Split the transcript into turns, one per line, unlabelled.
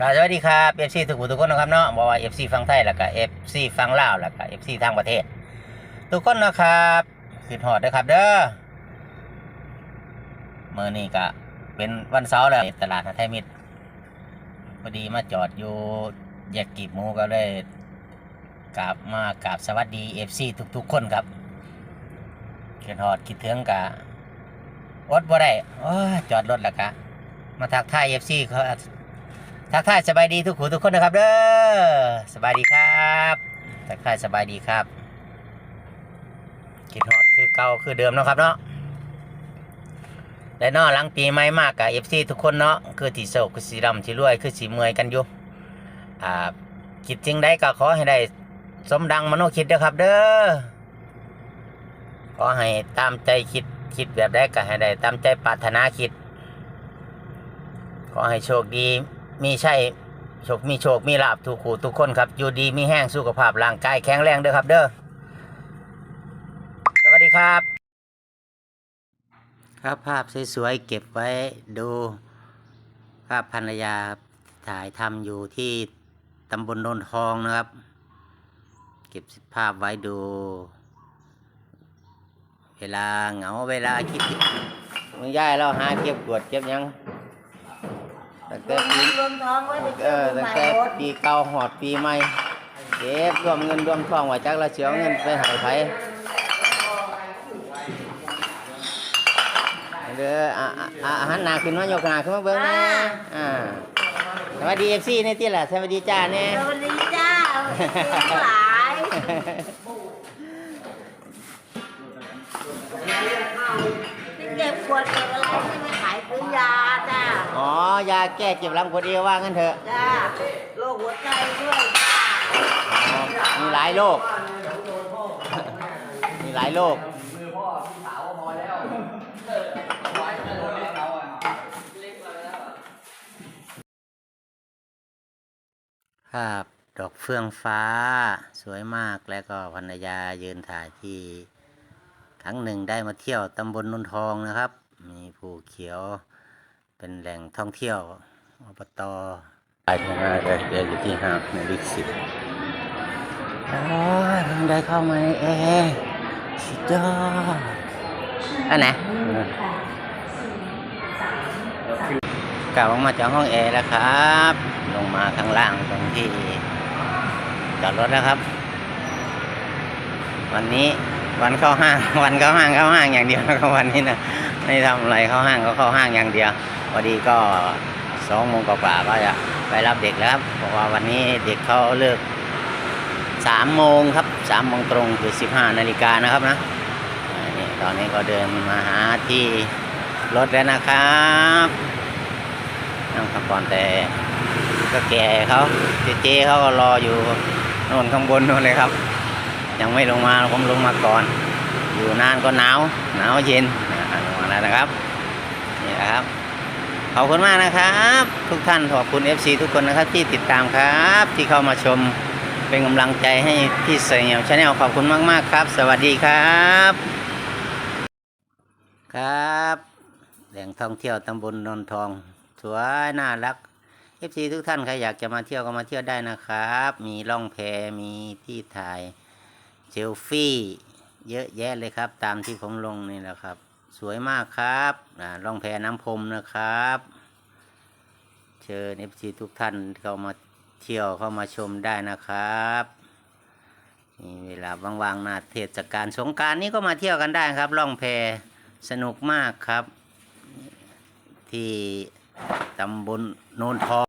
สวัสดีครับ FC ทุกผู้ทุกคนนะครับเนาะบอกว่า FC ฟังไทยแล้วก็ FC ฟังลาวแล้วก็ FC ทางประเทศ ทุกคนนะครับขึ้นหอดนะครับเด้อเมื่อนี้ก็เป็นวันเสาร์แล้วตลาดนัดไทยมิตรพอดีมาจอดอยู่แยกกีบหมูก็เลยกราบมากราบสวัสดี FC ทุก ๆ คนครับขึ้นหอดคิดถึงกะอดบ่ได้จอดรถแล้วกะมาทักทาย FC เขา ทักทายสบายดีทุกคนทุกคนนะครับเด้อสบายดีครับทักทายสบายดีครับกินฮอดคือเก่าคือเดิมเนาะครับเนาะและเนอหลังปีใหม่มากกับเอฟซีทุกคนเนาะคือที่โศกคือสีดำที่รวยคือสีเมยกันอยู่อ่าคิดจริงได้ก็ขอให้ได้สมดังมโนคิดเด้อครับ เด้อขอให้ตามใจคิดคิดแบบได้ก็ให้ได้ตามใจปรารถนาคิด ขอให้โชคดี มีใช่โชค มีโชค มีลาบทุกขู่ทุกคนครับ อยู่ดีมีแห้งสุขภาพร่างกายแข็งแรงเด้อครับ เด้อ สวัสดีครับ ครับภาพสวยๆเก็บไว้ดูภาพภรรยาถ่ายทำอยู่ที่ตำบลโนนทองนะครับ เก็บภาพไว้ดู เวลาเหงาเวลาคิดมึงย่ายเราหาเก็บกวดเก็บยัง ตั้งแต่ปี
รวมท้องไว้ไป
เอ
เที่ยว
อตั้ง
ใหม่
แต่
รถ
ปีเก่าหอดปีใหม่เก็บรวมเงินรวมทองไว้จักละเสียวเงินไปใหายไผเด้ออะอะอะหันหน้าขึ้นมายกหน้าขึ้นมาเบิ่งแหน่อ่าสวัสดีเอฟซีนี่ติล่ะสวัสดีจ้าแน่
สวัสดีจ้าทั้งหลายที่เก็บขวดเก็บอะไรที่ไม่ขาย ซื้อยาจ้า
อ๋อ ยาแก้เจ็บหลังปวดเอวว่างั้นเถอะ
จ้าโรคหัวใจด้วยจ้า
อ๋อมีหลายโรค มีหลายโรค ภาพดอกเฟื่องฟ้าสวยมากแล้วก็ภรรยายืนถ่ายที่ครั้งหนึ่งได้มาเที่ยวตำบลนนทองนะครับ มีภูเขียวเป็นแหล่งท่องเที่ยวอบตไปทางมาเลยเดี๋ยวอยู่ที่ห้างในลิขิตโอ้ยเพิ่งได้เข้ามาในแอร์สุดยอดอันไหนกลับออกมาจากห้องแอร์แล้วครับ ลงมาข้างล่างตรงที่จอดรถแล้วครับ วันนี้วันเข้าห้าง วันเข้าห้างเข้าห้างอย่างเดียวนะครับวันนี้นะ ไม่ทำอะไรเข้าห้างก็เข้าห้างอย่างเดียวพอดีก็สองโมงกว่าก็จะไปรับเด็กแล้วครับเพราะว่าวันนี้เด็กเขาเลิกสามโมงครับสามโมงตรงคือสิบห้านาฬิกานะครับนะนี่ตอนนี้ก็เดินมาหาที่รถแล้วนะครับนั่งขับก่อนแต่ก็แก่เขาเจ๊เขาก็รออยู่โน่นข้างบนโน่นเลยครับ ยังไม่ลงมาผมลงมาก่อน อยู่นานก็หนาวหนาวเย็น นะครับนี่นะครับขอบคุณมากนะครับ ทุกท่านขอบคุณ FC ทุกคนนะครับที่ติดตามครับ ที่เข้ามาชมเป็นกำลังใจให้พี่เสียงชาแนลขอบคุณมาก ๆ ครับ สวัสดีครับ ครับแหล่งท่องเที่ยวตำบลนนทอง สวยน่ารัก FC ทุกท่านใครอยากจะมาเที่ยวก็มาเที่ยวได้นะครับ มีล่องแพมีที่ถ่ายเซลฟี่ เยอะแยะเลยครับ ตามที่ผมลงนี่แหละครับ สวยมากครับอ่าล่องแพน้ำพรมนะครับ เชิญเอฟซีทุกท่านเข้ามาเที่ยวเข้ามาชมได้นะครับนี่เวลาว่างๆนาเทศกาลสงการนี้ก็มาเที่ยวกันได้ครับล่องแพสนุกมากครับ ที่ตำบลโนนทอง